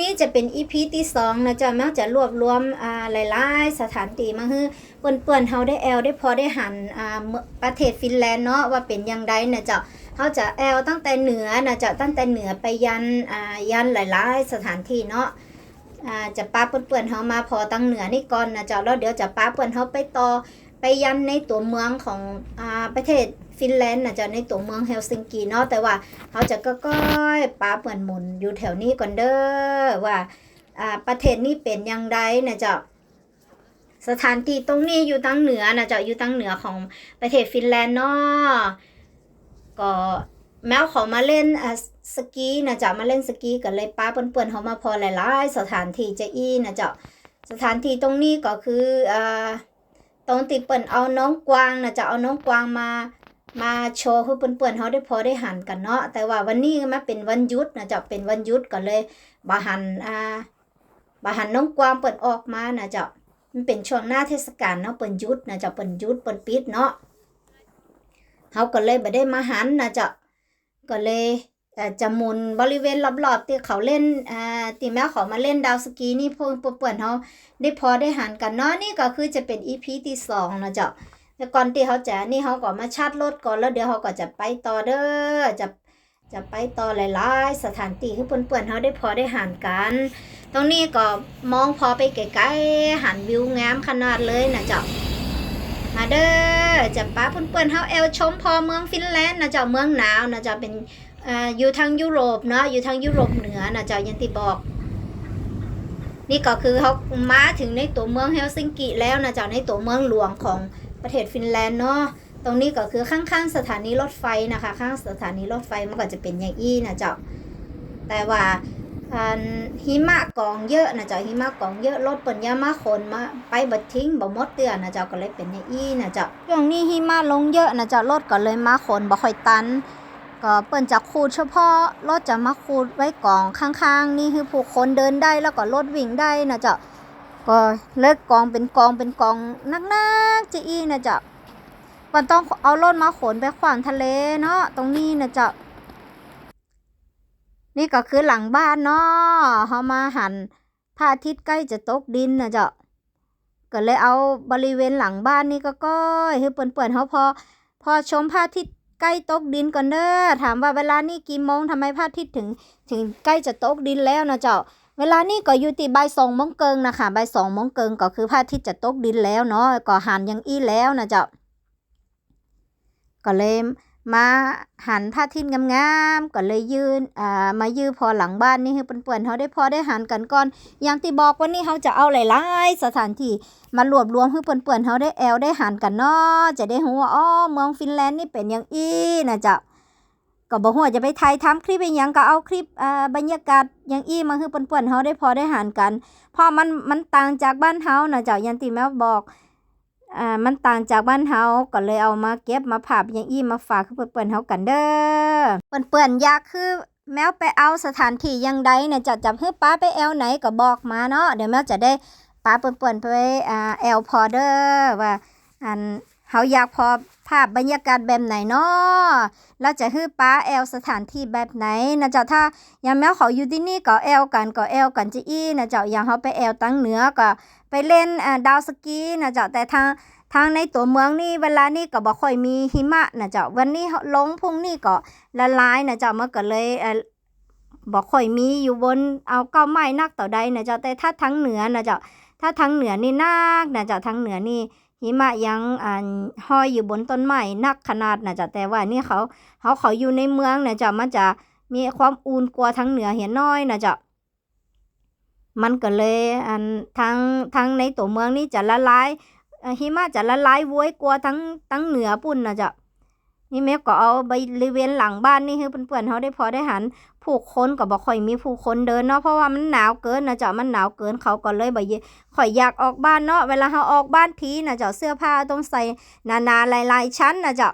นี้จะเป็นอีพีที่สองนะจ๊ะแม้จะรวบรวมอ่าหลายๆ สถานที่มาให้เปื่อนๆเฮาได้แอลได้พอได้หันอ่าประเทศฟินแลนด์เนาะว่าเป็นยังไงนะจ๊ะเฮาจะแอลตั้งแต่เหนือนะจ๊ะตั้งแต่เหนือไปยันอ่ายันหลายๆ สถานที่เนาะอ่าจะป้าเปื่อนๆเฮามาพอตั้งเหนือนี่ก่อนนะจ๊ะแล้วเดี๋ยวจะป้าเปื่อนเฮาไปต่อไปยันในตัวเมืองของอ่าประเทศ ฟินแลนด์นะจะในตัวเมืองเฮลซิงกิเนาะแต่ว่าเขาจะก็ก้อยป้าเหมือนหมุนอยู่แถวนี้ก่อนเด้อว่าอ่าประเทศนี้เป็นยังไงนะเจ้าสถานที่ตรงนี้อยู่ทางเหนือนะเจ้าอยู่ทางเหนือของประเทศฟินแลนด์เนาะก็แม้เขามาเล่นอ่าสกีนะเจ้ามาเล่นสกีกันเลยป้าเปื่อนๆเขามาพอหลายๆสถานที่จะอี้นะเจ้าสถานที่ตรงนี้ก็คืออ่าตรงติเปิ่นเอาน้องกวางนะจ้าเอาน้องกวางมา มาโชว์ให้เพื่อนๆเขาได้พอได้หันกันเนาะแต่ว่าวันนี้มาเป็นวันยุดนะจะเป็นวันยุดก็เลยบาหันอ่าบาหันน้องกวางเปิดออกมานะจะมันเป็นช่วงหน้าเทศกาลเนาะเปิดหยุดนะจะเปิดหยุดเปิดปิดเนาะเขาก็เลยบ่ได้มาหันนะจะก็เลยจะหมุนบริเวณรอบๆที่เขาเล่นอ่าที่แม้เขามาเล่นดาวสกีนี่พวกเพื่อนๆเขาได้พอได้หันกันเนาะนี่ก็คือจะเป็นอีพีที่สองนะเจ้า แล้วก่อนที่เขาจะนี่เขาก็มาชาร์จรถก่อนแล้วเดี๋ยวเขาก็จะไปต่อเด้อจะจะไปต่อหลายๆสถานที่ที่เพื่อนๆเขาได้พอได้หันกัน ตรงนี้ก็มองพอไปไกลๆหันวิวงามขนาดเลยนะเจ้ามาเด้อจะป้าเพื่อนๆเขาแอลชมพอเมืองฟินแลนด์นะเจ้าเมืองหนาวนะเจ้าเป็นอ่าอยู่ทางยุโรปเนาะอยู่ทางยุโรปเหนือนะเจ้าอยังที่บอก นี่ก็คือเขามาถึงในตัวเมืองเฮลซิงกิแล้วนะเจ้าในตัวเมืองหลวงของ ประเทศฟินแลนด์เนาะตรงนี้ก็คือข้างๆสถานีรถไฟนะคะ ข้างสถานีรถไฟมันก็จะเป็นอย่างอี้นะเจ้าแต่ว่าหิมะกองเยอะนะเจ้าหิมะกองเยอะรถเปิ่นยามาขนมาไปบัดทิ้งบ่หมดเตือนนะเจ้าก็เลยเป็นอย่างอี้นะเจ้าช่วงนี้หิมะลงเยอะนะเจ้ารถก็เลยมาขนบ่ค่อยตันก็เปิ่นจะขูดเฉพาะรถจะมาขูดไว้กองข้างๆ นี่คือผู้คนเดินได้แล้วก็รถวิ่งได้นะเจ้า ก็เลิกกองเป็นกองเป็นกองนักๆจะอีนะจ๊ะมันต้องเอารถมาขนไปขวางทะเลเนาะตรงนี้นะจ๊ะนี่ก็คือหลังบ้านเนาะเขามาหันพระอาทิตย์ใกล้จะตกดินนะจ๊ะก็เลยเอาบริเวณหลังบ้านนี่ก็ก้อยให้เปิ่นๆเขาพอ พอชมพระอาทิตย์ใกล้ตกดินก่อนเด้อถามว่าเวลานี่กี่โมงทำไมพระอาทิตย์ถึง ถึงใกล้จะตกดินแล้วนะเจ้า เวลานี่ก็อยู่ที่บ่ายสองมงเกิงนะคะใบสองมงเกิงก็คือพระอาทิตย์จะตกดินแล้วเนาะก็หันยังอี้แล้วนะเจ้าก็เลยมาหันพระอาทิตย์งามๆก็เลยยืนอ่ามายืนพอหลังบ้านนี่คือเปื่อนๆเขาได้พอได้หันกันก่อน อย่างที่บอกว่านี่เขาจะเอาหลายๆสถานที่มารวบรวมให้เปื่อนๆเขาได้แอลได้หันกันเนาะจะได้รู้ว่าอ๋อเมืองฟินแลนด์นี่เป็นอย่างอี้นะเจ้า ก็บอกว่าจะไปถ่ายทำคลิปเป็นหยังก็เอาคลิปอ่าบรรยากาศอย่างอี้มาคือเปื่อนๆเฮาได้พอได้หันกันเพราะมันมันต่างจากบ้านเฮานะเจ้ายันติแมวบอกอ่ามันต่างจากบ้านเฮาก็เลยเอามาเก็บมาภาพอย่างอี้มาฝากคือเปื่อนๆเฮากันเด้อเปื่อนๆอยากคือแมวไปเอาสถานที่ยังใดเนี่ยจะจับให้ป้าไปแอลไหนก็บอกมาเนาะเดี๋ยวแมวจะได้ป้าเปื่อนๆไปอ่าแอลพอเด้อว่าอันเฮาอยากพอ ภาพบรรยากาศแบบไหนเนาะเราจะฮื้อป้าแอลสถานที่แบบไหนนะเจ้าถ้าย่างแมวเขาอยู่ที่นี่ก็แอลกันก็แอลกันจะอี้นะเจ้าอย่างเขาไปแอลตั้งเหนือก็ไปเล่นอ่าดาวสกีนะเจ้าแต่ทางทางในตัวเมืองนี่เวลานี่ก็บ่ค่อยมีหิมะนะเจ้าวันนี้ลงพรุ่งนี้ก็ละลายนะเจ้ามันก็เลยเออบ่ค่อยมีอยู่บนเอาเก้าไม้นักต่อใดนะเจ้าแต่ถ้าทางเหนือนะเจ้าถ้าทางเหนือนี่นักนะเจ้าทางเหนือนี่ หิมะยังอ่าห้อยอยู่บนต้นไม้นักขนาดนะจ๊ะแต่ว่านี่เขาเขาเขาอยู่ในเมืองนะจ๊ะมันจะมีความอุ่นกว่าทั้งเหนือเห็นน้อยนะจ๊ะมันก็เลยอันทางทางในตัวเมืองนี่จะละลายหิมะจะละลายว้ยกว่าทั้งทั้งเหนือปุ่นนะจ๊ะนี่แม่ก็เอาบริเวณหลังบ้านนี่ให้เพื่อนๆเขาได้พอได้หัน ผู้คนก็บ่ค่อยมีผู้คนเดินเนาะเพราะว่ามันหนาวเกินนะจ๊ะมันหนาวเกินเขาก็เลยบ่เยข่อยอยากออกบ้านเนาะเวลาเราออกบ้านทีนะเจ้าเสื้อผ้าต้องใส่นานาหลายๆชั้นนะเจ้า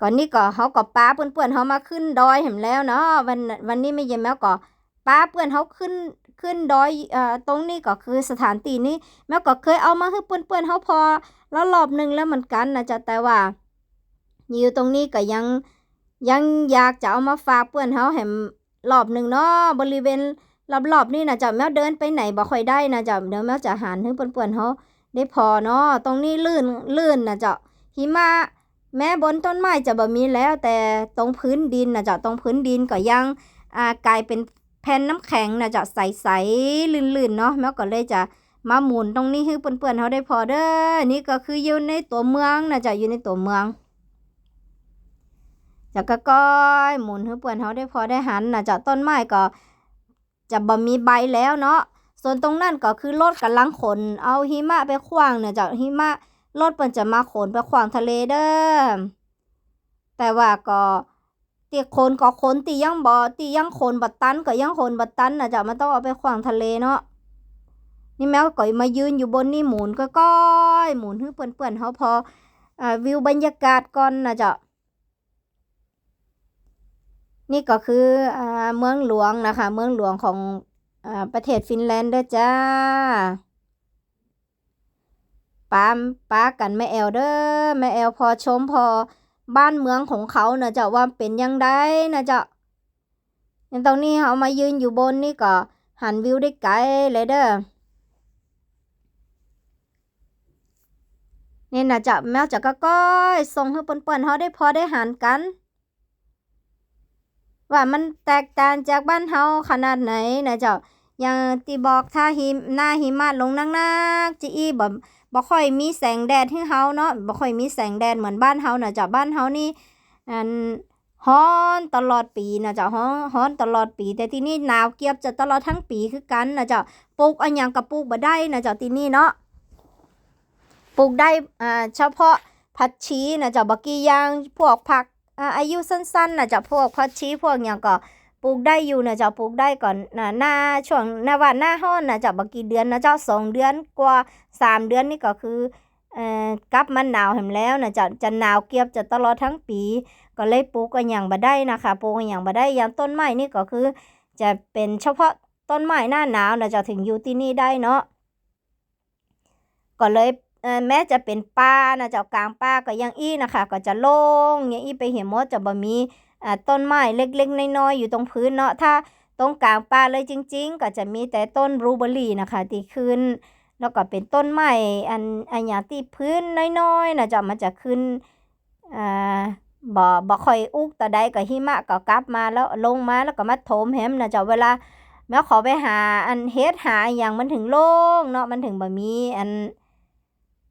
ก่อนนี้ก็เขาก็ป้าเพื่อนๆเขามาขึ้นดอยเห็นแล้วเนาะวันวันนี้ไม่เย็นแม้วก็ป้าเพื่อนเขาขึ้นขึ้นดอยเอ่อตรงนี้ก็คือสถานที่นี้แม้ก็เคยเอามาให้เพื่อนๆเขาพอแล้วรอบหนึ่งแล้วเหมือนกันนะจ๊ะแต่ว่าอยู่ตรงนี้ก็ยัง ยังอยากจะเอามาฝากเพื่อนเขาแหมรอบหนึ่งเนาะบริเวณรอบๆนี่นะจ๊ะแมวเดินไปไหนบ่ค่อยได้นะจ๊ะเดี๋ยวแมวจะหันให้เปื่อนๆเขาได้พอเนาะตรงนี้ลื่นลื่นนะจ๊ะหิมะแม้บนต้นไม้จะบ่มีแล้ว แต่ตรงพื้นดินนะจ๊ะตรงพื้นดินก็ยังอ่ากลายเป็นแผ่นน้ำแข็งนะจ๊ะใสๆลื่นๆเนาะแมวก็เลยจะมาหมุนตรงนี้ให้เปื่อนๆเขาได้พอเด้อ นี่ก็คืออยู่ในตัวเมืองนะจ๊ะอยู่ในตัวเมือง จากก็ก้อยหมุนให้เปื่อนเขาได้พอได้หันนะจ๊ะต้นไม้ก็จะบ่มีใบแล้วเนาะส่วนตรงนั้นก็คือรถกำลังขน เอาหิมะไปขวางเนี่ยจากหิมะรถเปิ้นจะมาขนไปขวางทะเลเด้อแต่ว่าก็ตีคนก็คนตียังบ่ตียังคนบัดตันก็ยังคนบัดตันนะจะมันต้องเอาไปขวางทะเลเนาะนี่แมวก็มายืนอยู่บนนี่หมุนก็ก้อยหมุนให้เปื่อนๆเขาพออวิวบรรยากาศก่อนนะจ๊ะ นี่ก็คืออเมืองหลวงนะคะ เมืองหลวงของอประเทศฟินแลนด์เด้อจ้าป้าป้ากันแม่แอลเด้อแม่แอลพอชมพอบ้านเมืองของเขาเนะจะว่าเป็นยังไงนะจะอย่างตรงนี้เขามายืนอยู่บนนี่ก็หันวิวได้ไกลเลยเด้อนี่นะจะแมวจะก็ก้อยส่งให้เปิ้นๆเขาได้พอได้หันกัน ว่ามันแตกต่างจากบ้านเฮาขนาดไหนนะเจ้าอย่างที่บอกถ้าหิมหน้าหิมะลงนักๆจีอีบ่บ่ค่อยมีแสงแดดให้เฮาเนาะบ่ค่อยมีแสงแดดเหมือนบ้านเฮานะเจ้าบ้านเฮานี่อันร้อนตลอดปีนะเจ้าร้อนร้อนตลอดปี แต่ที่นี่หนาวเกียบจะตลอดทั้งปีคือกันนะเจ้าปลูกอันยังก็ปลูกบ่ได้นะเจ้าที่นี่เนาะปลูกได้อ่าเฉพาะผักชีนะเจ้าบักกี้ยางพวกผัก อายุสั้นๆนะจะพวกพัชชีพวกอย่างก็ปลูกได้อยู่นะจะปลูกได้ก่อนนะหน้าช่วงหน้าวันหน้าห้อนนะจะบกกี่เดือนนะเจ้าสองเดือนกว่าสามเดือนนี่ก็คือเอ่อกลับมันหนาวแหมแล้วนะจะจะหนาวเกียบจะตลอดทั้งปี ก็เลยปลูกกันอย่างบ่ได้นะคะปลูกกันอย่างบ่ได้อย่างต้นไม้นี่ก็คือ จะเป็นเฉพาะต้นไม้หน้าหนาวนะจะถึงอยู่ที่นี่ได้เนาะก็เลย แม้จะเป็นป่านะเจ้ากลางป่าก็ยังอี้นะคะ ก็จะโล่งอย่างอี้ไปเห็นมดจะบ่มีต้นไม้เล็กๆน้อยๆอยู่ตรงพื้นเนาะถ้าตรงกลางป่าเลยจริง ๆ ก็จะมีแต่ต้นบลูเบอรี่นะคะที่ขึ้น แล้วก็เป็นต้นไม้อันอันอย่างที่พื้นน้อยๆนะจ๊ะมันจะขึ้นอ่าบ่บ่ค่อยอุกต่อใดก็หิมะก็กลับมาแล้วลงมาแล้วก็มาถมแฮมนะจ๊ะเวลาแม้ขอไปหาอันเฮ็ดหาอย่างมันถึงโล่งเนาะมันถึงบ่มีอัน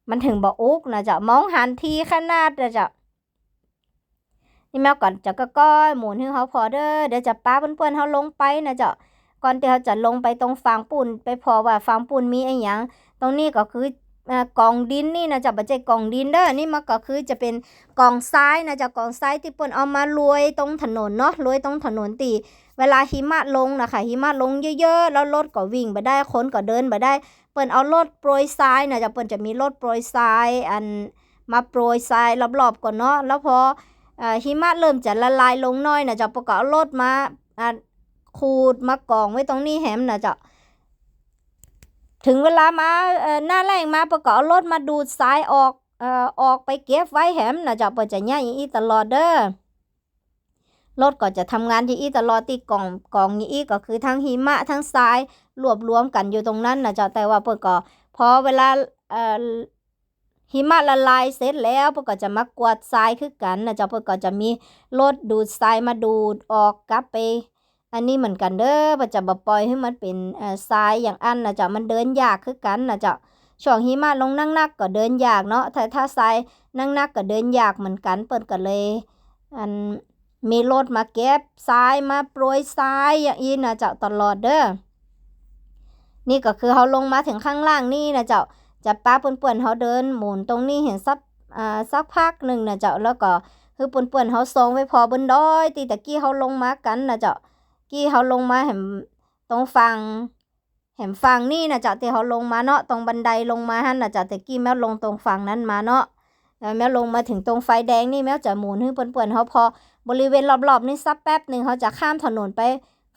มันถึงบ่อุกนะจ๊ะมองหันทีขนาดนะจ๊ะนี่แมวก่อนจะก็ก้อยหมุนให้เขาพอเด้อเดี๋ยวจะป้าเพื่อนๆเขาลงไปนะจ๊ะก่อนที่เขาจะลงไปตรงฟางปูนไปพอว่าฟางปูนมีไอ้หยังตรงนี้ก็คืออ่ากองดินนี่นะจ๊ะบ่ใช่กองดินเด้อนี่มันก็คือจะเป็นกองทรายนะจ๊ะกองทรายที่เปิ้นเอามาโรยตรงถนนเนาะโรยตรงถนนตีเวลาหิมะลงนะคะหิมะลงเยอะๆ แล้วรถก็วิ่งบ่ได้คนก็เดินบ่ได้ เปิ้นเอารถโปรยทรายนะจะเปิ้นจะมีรถโปรยทรายอันมาโปรยทรายรอบๆก่อนเนาะแล้วพอหิมะเริ่มจะละลายลงน้อยนะจะปก็เอารถมาขูดมากองไว้ตรงนี้แหมนะจะถึงเวลามาหน้าแรงมาปก็เอารถมาดูดทรายออกออกไปเก็บไว้แหมนะจะเปิ้นจะย่างอีตลอดเด้อ รถก็จะทำงานที่อีตลอดที่กล่องกล่องนี้อีก็คือทั้งหิมะทั้งทรายรวบรวมกันอยู่ตรงนั้นนะจ๊ะแต่ว่าเปิ่นก็พอเวลาเอ่อหิมะละลายเสร็จแล้วเปิ่นก็จะมากวาดทรายคือกันนะจ๊ะเปิ่นก็จะมีรถดูดทรายมาดูดออกกลับไป อันนี้เหมือนกันเด้อเปิ่นจะบ่ปล่อยให้มันเป็นเอ่อทรายอย่างอันนะจ๊ะมันเดินยากคือกันนะจ๊ะช่วงหิมะลงนักๆก็เดินยากเนาะถ้าถ้าทรายนักๆก็เดินยากเหมือนกันเปิ่นก็เลย อัน มีรถมาเก็บทรายมาโปรยทรายอย่างนี้นะเจ๊ะตลอดเด้อ นี่ก็คือเขาลงมาถึงข้างล่างนี่นะเจ้าจะป้าเปื่อนๆเขาเดินหมุนตรงนี้เห็นสักอ่าสักพักหนึ่งนะเจ้าแล้วก็คือเปื่อนๆเขาทรงไว้พอบนดอยตีตะกี้เขาลงมากันนะเจ้ากี้เขาลงมาเห็นตรงฝั่งเห็นฝั่งนี่นะเจ้าที่เขาลงมาเนาะตรงบันไดลงมาหั่นนะเจ้าแต่กี้แมวลงตรงฝั่งนั้นมาเนาะแล้วแมวลงมาถึงตรงไฟแดงนี่แมวจะหมุนให้เปื่อนๆเขาพอ บริเวณรอบๆนี่สักแป๊บหนึ่งเขาจะข้ามถนนไป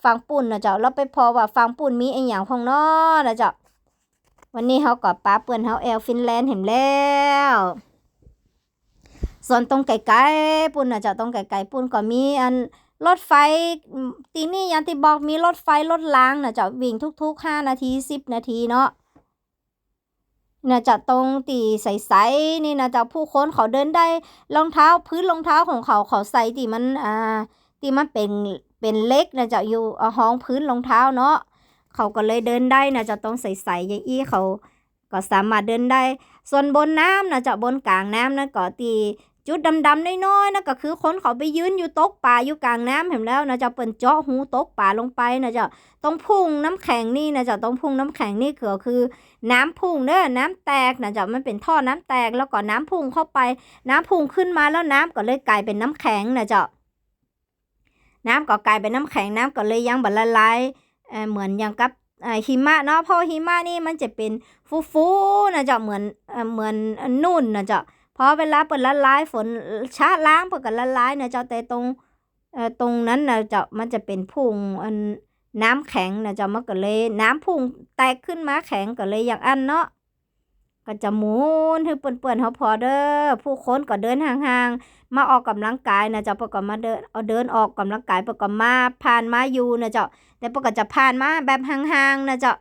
ฟังปุ่นนะเจ้าแล้วไปพอว่าฟังปุ่นมีไอ้หยังของน้อนะเจ้าวันนี้เขาก็ป้าเปื่อนเขาแอลฟินแลนด์เห็นแล้ว ส่วนตรงไก่ๆปุ่นนะเจ้าตรงไก่ๆปุ่นก็มีอันรถไฟตีนี่ยังที่บอกมีรถไฟรถรางนะเจ้าวิ่งทุกๆห้านาทีสิบนาทีเนาะ น่ะจะตรงตีใสๆนี่นะจะผู้คนเขาเดินได้รองเท้าพื้นรองเท้าของเขาเขาใส่ตีมันอ่าตีมันเป็นเป็นเล็กนะจะอยู่ห้องพื้นรองเท้าเนาะเขาก็เลยเดินได้นะจะต้องใสๆอย่างอี้เขาก็สามารถเดินได้ ส่วนบนน้ำนะจะบนกลางน้ำนะก็ตี จุดดำๆน้อยๆนะก็คือคนเขาไปยืนอยู่ตกปลาอยู่กลางน้ำเห็นแล้วนะจะเปิ่นเจาะหูตกปลาลงไปนะจะต้องพุ่งน้ำแข็งนี่นะจะต้องพุ่งน้ำแข็งนี่ก็คือ น้ำพุ่งเด้อน้ำแตกนะจะมันเป็นท่อน้ำแตกแล้วก็น้ำพุ่งเข้าไป น้ำพุ่งขึ้นมาแล้วน้ำก็เลยกลายเป็นน้ำแข็งนะเจ้าน้ำก็กลายเป็นน้ำแข็งน้ำก็เลยยังบัละลายเหมือนอย่างกับหิมะเนาะเพราะหิมะนี่มันจะเป็นฟูๆนะเจ้าเหมือนเอ่อเหมือนนุ่นนะเจ้า พอเวลาเปิดละลายฝนชะล้างเปิดกันละลายเนะเจ้าแต่ตรงเอ่อตรงนั้นนะเจ้ามันจะเป็นพุ่งอันน้ำแข็งนะเจ้ามันก็เลยน้ำพุ่งแตกขึ้นมาแข็งก็เลยอย่างอันเนาะก็จะหมุนให้เปื่อนๆเขาพอเด้อผู้คนก็เดินห่างๆ มาออกกำลังกายนะเจ้าปก็มาเดินเอาเดินออกกำลังกายปก็มาผ่านมาอยู่นะเจ้าแต่ปก็จะผ่านมาแบบห่างๆนะเจ้า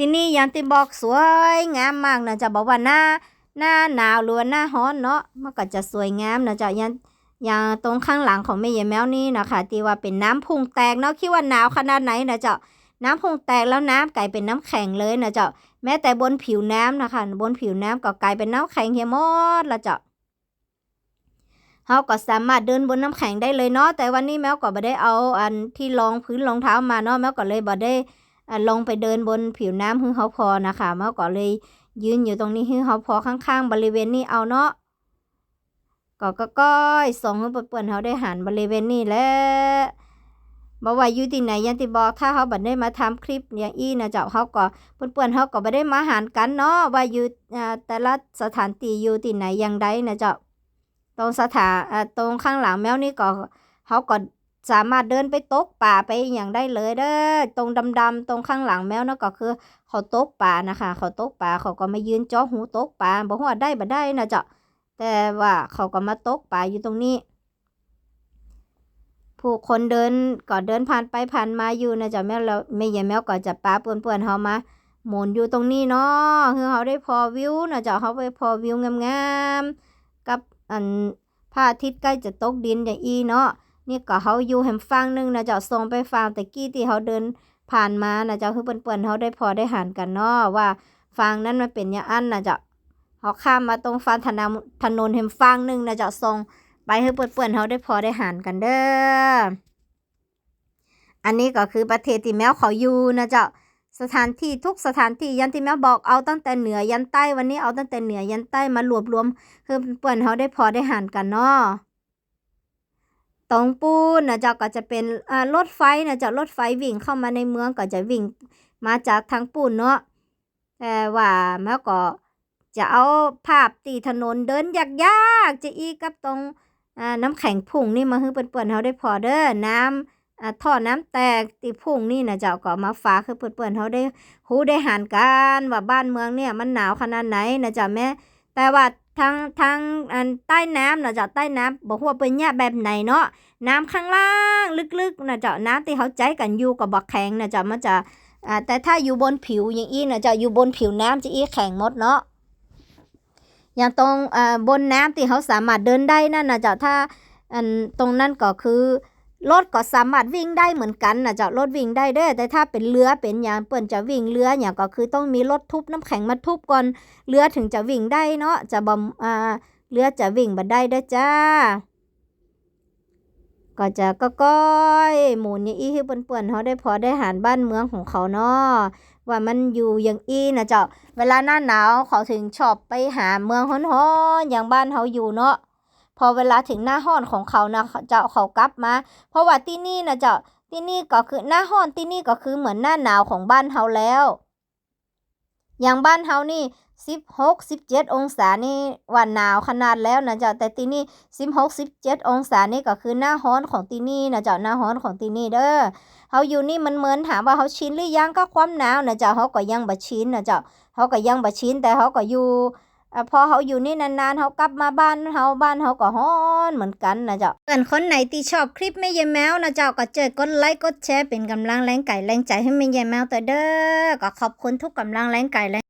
ทีนี้อยังที่บอกสวยงามมากนะจ้าบอกว่าหน้าหน้าหนาวหรือว่าหน้าร้อนเนาะมันก็จะสวยงามนะจ้าอยังอย่างตรงข้างหลังของแม่ยายแมวนี่นะคะที่ว่าเป็นน้ำพุงแตกเนาะคิดว่าหนาวขนาดไหนนะเจ้าน้ำพุงแตกแล้วน้ำกลายเป็นน้ำแข็งเลยนะเจ้าแม้แต่บนผิวน้ำนะคะ บนผิวน้ำก็กลายเป็นน้ำแข็งเฮียหมดละเจ้าเราก็สามารถเดินบนน้ำแข็งได้เลยเนาะแต่วันนี้แมวก็บ่ได้เอาอันที่รองพื้นรองเท้ามาเนาะแมวก็เลยบ่ได้ ลงไปเดินบนผิวน้ำให้เขาพอนะคะแมวก็เลยยืนอยู่ตรงนี้ให้เขาพอข้างๆ บริเวณนี้เอาเนาะก็ก็ก้อยส่งให้เปื่อนๆเขาได้หันบริเวณนี้แล้วบ่ว่าอยู่ที่ไหนยังที่บอกถ้าเขาบัดได้มาทำคลิปอย่างอี้นะเจ้าเขาก็เพื่อนๆเขาก็บ่ได้มาหารกันเนาะว่าอยู่อ่าแต่ละสถานที่อยู่ที่ไหนอย่างใดนะเจ้าตรงสถานอ่าตรงข้างหลังแมวนี่ก็เขาก็ สามารถเดินไปตกป่าไปอย่างได้เลยเด้อตรงดำๆตรงข้างหลังแมวนั่นก็คือเขาตกป่านะคะเขาตกป่าเขาก็มายืนจ้อหูตกป่าบ่ฮู้ว่าได้บ่ได้นะเจ้าแต่ว่าเขาก็มาตกป่าอยู่ตรงนี้ ผู้คนเดินก็เดินผ่านไปผ่านมาอยู่นะจ๊ะแม่แล้วแม่ยายแมวก็จะปาเปื่อนๆเฮามาหมุนอยู่ตรงนี้เนาะคือเขาได้พอวิวนะจ๊ะเขาไปพอวิวงามๆกับอันพระอาทิตย์ใกล้จะตกดินอย่างอีเนาะ นี่ก็เขาอยู่แหมฟังหนึงนะเจ๊ะส่งไปฟังแต่กี้ที่เขาเดินผ่านมานะเจ๊ะคือเปื่อนๆเขาได้พอได้หันกันเนาะว่าฟังนั้นมันเป็นย่างอันนะเจ๊ะเขาข้ามมาตรงฟังถนนถนนแหมฟังหนึงนะเจ๊ะส่งไปให้เปื่อนๆเขาได้พอได้หารกันเด้ออันนี้ก็คือประเทศที่แมวเขาอยู่นะเจ้าสถานที่ทุกสถานที่ยันที่แมวบอกเอาตั้งแต่เหนือยันใต้วันนี้เอาตั้งแต่เหนือยันใต้มารวบรวมคือเปื่อนเขาได้พอได้หารกันเนาะ ตรงปูนนะเจ้าก็จะเป็นอ่ารถไฟนะเจ้ารถไฟวิ่งเข้ามาในเมืองก็จะวิ่งมาจากทางปูนเนาะแต่ว่าแมวก็จะเอาภาพตีถนนเดินยากๆจะอีกับตรงอ่าน้ำแข็งพุ่งนี่มาให้เปื่อนๆเขาได้พอเด้อน้ำอ่าท่อน้ำแตกตีพุ่งนี่นะเจ้าก็มาฝากให้เปื่อนๆเขาได้หูได้หารกันว่าบ้านเมืองเนี่ยมันหนาวขนาดไหนนะเจ้าแม่แต่ว่า ทางทางอันใต้น้ำนะเจ้าใต้น้ำบอกว่าเป็นเนี่ยแบบไหนเนาะน้ำข้างล่างลึกๆนะเจ้าน้ำที่เขาใจกันอยู่กับบักแข็งนะเจ้ามันจะอ่าแต่ถ้าอยู่บนผิวอย่างอี้นะเจ้าอยู่บนผิวน้ำจะอี้แข็งหมดเนาะอย่างตรงอ่าบนน้ำที่เขาสามารถเดินได้นั่นนะเจ้าถ้าอันตรงนั้นก็คือ รถก็สามารถวิ่งได้เหมือนกันนะเจ้ารถวิ่งได้เด้อแต่ถ้าเป็นเรือเป็นอย่างเปิ้นจะวิ่งเรืออย่างก็คือต้องมีรถทุบน้ำแข็งมาทุบก่อนเรือถึงจะวิ่งได้เนาะจะบ่อ่าเรือจะวิ่งบ่ได้เด้อจ้า ก็จะก็ก้อยหมุนอย่างอี้ให้เปื่อนๆเขาได้พอได้หารบ้านเมืองของเขาเนาะว่ามันอยู่อย่างอีนะเจ้าเวลาหน้าหนาวเขาถึงชอบไปหาเมืองฮ้อนๆอย่างบ้านเขาอยู่เนาะ พอเวลาถึงหน้าฮ้อนของเขานะเจ้าเขากลับมา เพราะว่าที่นี่นะเจ้าที่นี่ก็คือหน้าฮ้อนที่นี่ก็คือเหมือนหน้าหนาวของบ้านเขาแล้ว อย่างบ้านเฮานี่สิบหกสิบเจ็ดองศานี่ว่าหนาวขนาดแล้วนะเจ้าแต่ที่นี่สิบหกสิบเจ็ดองศานี่ก็คือหน้าฮ้อนของที่นี่นะเจ้าหน้าฮ้อนของที่นี่เด้อเขาอยู่นี่มันเหมือนถามว่าเขาชินหรือยังก็ความหนาวนะเจ้าเขาก็ยังบ่ชินนะเจ้าเขาก็ยังบ่ชินแต่เขาก็อยู่ พอเขาอยู่นี่นานๆเขากลับมาบ้านเขาบ้านเขาก็ฮ้อนเหมือนกันนะเจ้าส่วนคนไหนที่ชอบคลิปแม่ยายแมวนะเจ้าก็เจอกดไลค์กดแชร์เป็นกำลังแรงไก่แรงใจให้แม่ยายแมวตัวเด้อก็ขอบคุณทุกกำลังแรงไก่แรง